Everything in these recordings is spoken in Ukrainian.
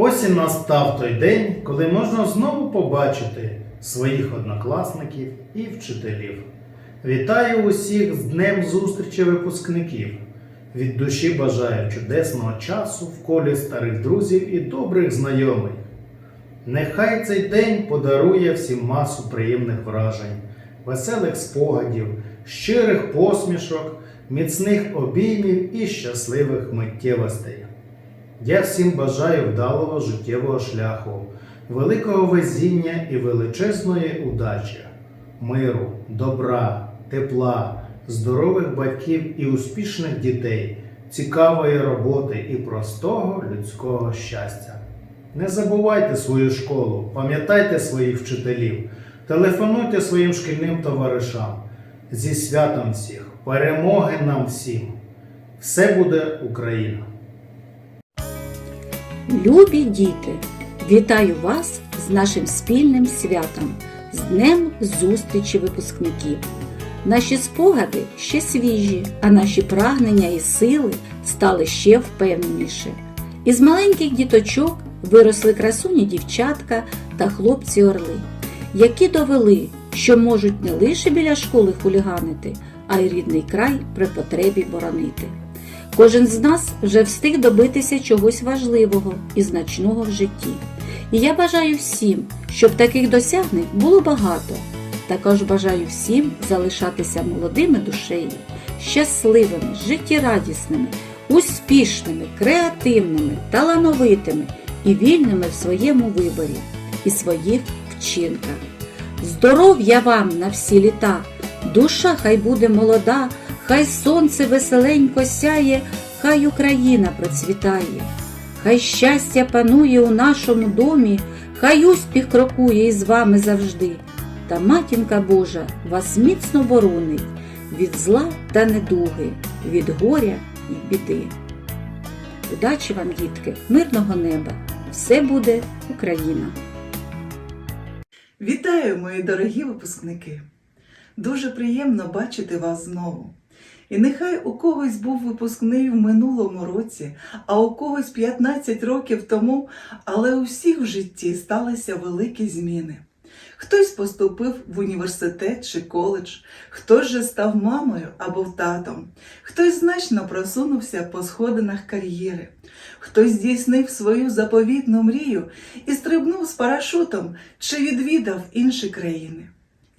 Ось і настав той день, коли можна знову побачити своїх однокласників і вчителів. Вітаю усіх з Днем зустрічі випускників. Від душі бажаю чудесного часу в колі старих друзів і добрих знайомих. Нехай цей день подарує всім масу приємних вражень, веселих спогадів, щирих посмішок, міцних обіймів і щасливих миттєвостей. Я всім бажаю вдалого життєвого шляху, великого везіння і величезної удачі, миру, добра, тепла, здорових батьків і успішних дітей, цікавої роботи і простого людського щастя. Не забувайте свою школу, пам'ятайте своїх вчителів, телефонуйте своїм шкільним товаришам. Зі святом всіх, перемоги нам всім! Все буде Україна! Любі діти, вітаю вас з нашим спільним святом, з Днем зустрічі випускників. Наші спогади ще свіжі, а наші прагнення і сили стали ще впевненіше. Із маленьких діточок виросли красуні дівчатка та хлопці-орли, які довели, що можуть не лише біля школи хуліганити, а й рідний край при потребі боронити. Кожен з нас вже встиг добитися чогось важливого і значного в житті. І я бажаю всім, щоб таких досягнень було багато. Також бажаю всім залишатися молодими душею, щасливими, життєрадісними, успішними, креативними, талановитими і вільними в своєму виборі і своїх вчинках. Здоров'я вам на всі літа, душа хай буде молода, хай сонце веселенько сяє, хай Україна процвітає, хай щастя панує у нашому домі, хай успіх крокує із вами завжди. Та матінка Божа вас міцно боронить від зла та недуги, від горя і біди. Удачі вам, дітки, мирного неба! Все буде Україна! Вітаю, мої дорогі випускники! Дуже приємно бачити вас знову. І нехай у когось був випускний в минулому році, а у когось 15 років тому, але у всіх в житті сталися великі зміни. Хтось поступив в університет чи коледж, хтось же став мамою або татом, хтось значно просунувся по сходинах кар'єри, хтось здійснив свою заповітну мрію і стрибнув з парашутом чи відвідав інші країни.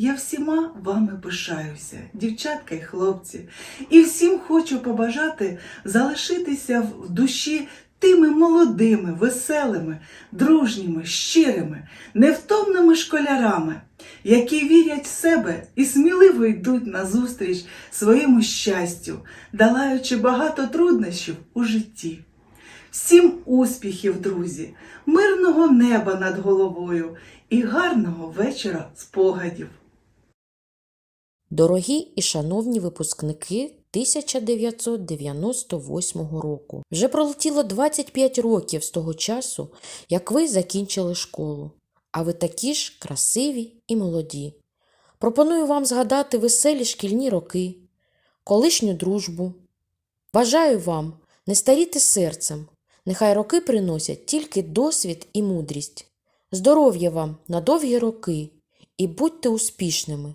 Я всіма вами пишаюся, дівчатка й хлопці, і всім хочу побажати залишитися в душі тими молодими, веселими, дружніми, щирими, невтомними школярами, які вірять в себе і сміливо йдуть назустріч своєму щастю, долаючи багато труднощів у житті. Всім успіхів, друзі, мирного неба над головою і гарного вечора спогадів. Дорогі і шановні випускники 1998 року. Вже пролетіло 25 років з того часу, як ви закінчили школу. А ви такі ж красиві і молоді. Пропоную вам згадати веселі шкільні роки, колишню дружбу. Бажаю вам не старіти серцем. Нехай роки приносять тільки досвід і мудрість. Здоров'я вам на довгі роки і будьте успішними.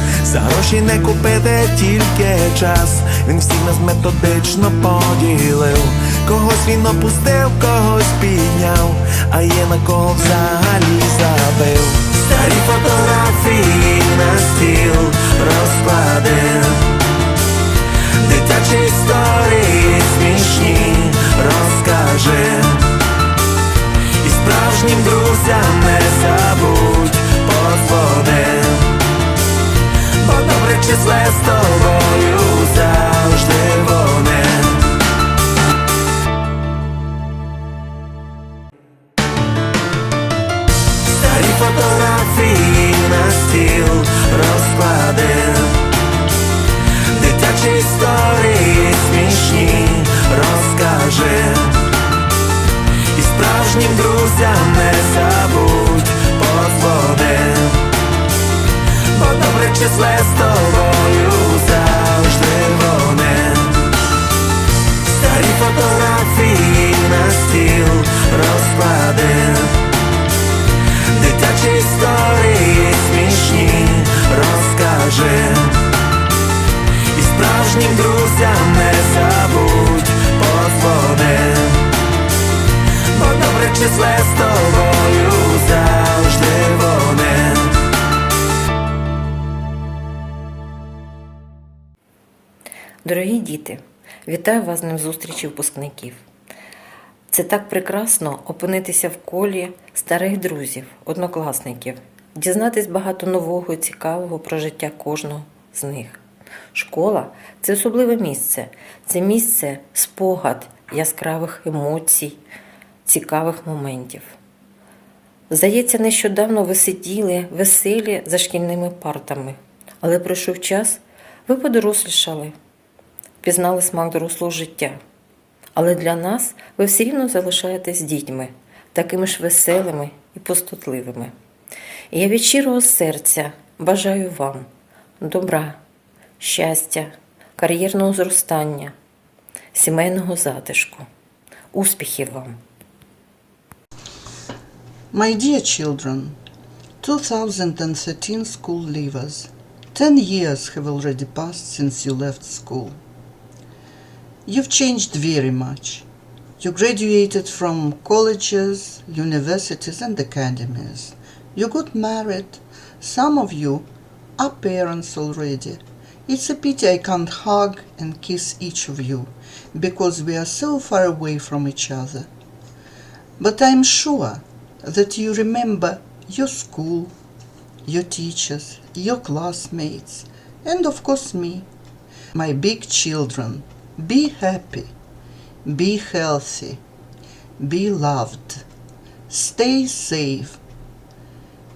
За гроші не купити тільки час. Він всіх нас методично поділив. Когось він опустив, когось підняв, а є на кого взагалі забив. Старі фотографії на стіл розкладив. Дитячі історії смішні розкажи І справжнім друзям не забудь подзвони історії смішні розкаже і справжнім друзям не забудь позвони, бо добре числе з тобою завжди воне старі фотографії. Дорогі діти, вітаю вас ним зустрічі випускників. Це так прекрасно опинитися в колі старих друзів, однокласників, дізнатись багато нового і цікавого про життя кожного з них. Школа це особливе місце, це місце спогад яскравих емоцій, цікавих моментів. Здається, нещодавно ви сиділи веселі за шкільними партами, але пройшов час, ви подорослішали, пізнали смак дорослого життя. Але для нас ви все рівно залишаєтесь дітьми, такими ж веселими і пустотливими. І я від щирого серця бажаю вам добра, щастя, кар'єрного зростання, сімейного затишку, успіхів вам! My dear children, 2013 school leavers. Ten years have already passed since you left school. You've changed very much. You graduated from colleges, universities, and academies. You got married. Some of you are parents already. It's a pity I can't hug and kiss each of you because we are so far away from each other. But I'm sure that you remember your school, your teachers, your classmates, and of course me. My big children, be happy, be healthy, be loved, stay safe,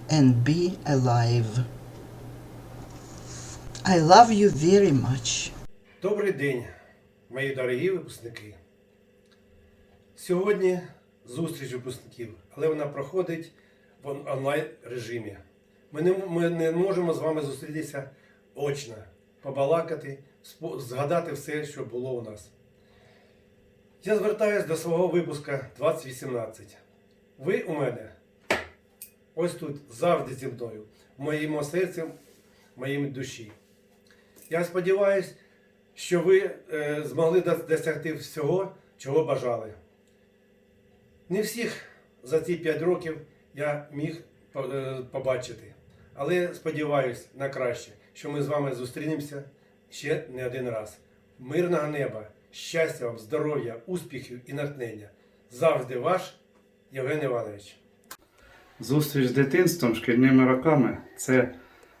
and be alive. I love you very much. Добрий день, мої дорогі випускники. Сьогодні зустріч випускників, але вона проходить в онлайн режимі. Ми не, ми не можемо з вами зустрітися очно, побалакати, згадати все, що було у нас. Я звертаюся до свого випуска 2018. Ви у мене ось тут завжди зі мною, в моєму серці, в моїй душі. Я сподіваюся, що ви е, змогли досягти всього, чого бажали. Не всіх за ці 5 років я міг е, побачити, але сподіваюся на краще, що ми з вами зустрінемося ще не один раз. Мирного неба, щастя вам, здоров'я, успіхів і натхнення. Завжди ваш Євген Іванович. Зустріч з дитинством, шкільними роками це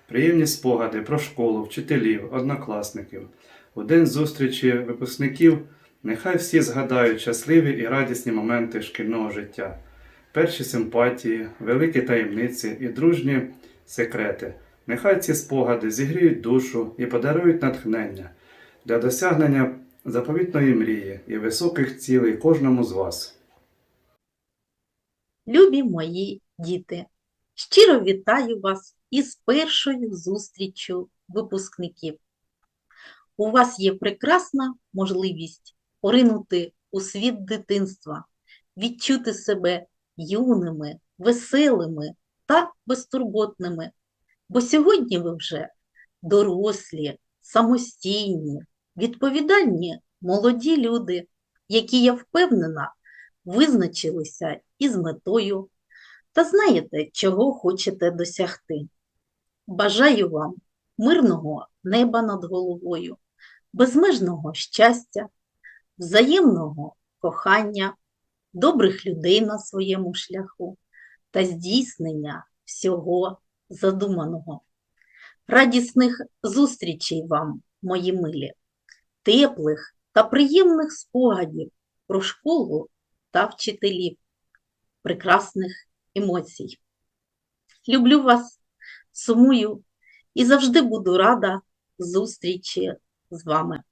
приємні спогади про школу, вчителів, однокласників. У день зустрічі випускників нехай всі згадають щасливі і радісні моменти шкільного життя, перші симпатії, великі таємниці і дружні секрети. Нехай ці спогади зігріють душу і подарують натхнення для досягнення заповітної мрії і високих цілей кожному з вас. Любі мої діти, щиро вітаю вас із першою зустріччю випускників. У вас є прекрасна можливість поринути у світ дитинства, відчути себе юними, веселими та безтурботними. Бо сьогодні ви вже дорослі, самостійні, відповідальні молоді люди, які, я впевнена, визначилися із метою та знаєте, чого хочете досягти. Бажаю вам мирного неба над головою, безмежного щастя, взаємного кохання, добрих людей на своєму шляху та здійснення всього задуманого. Радісних зустрічей вам, мої милі, теплих та приємних спогадів про школу та вчителів, прекрасних емоцій. Люблю вас, сумую і завжди буду рада зустрічі з вами.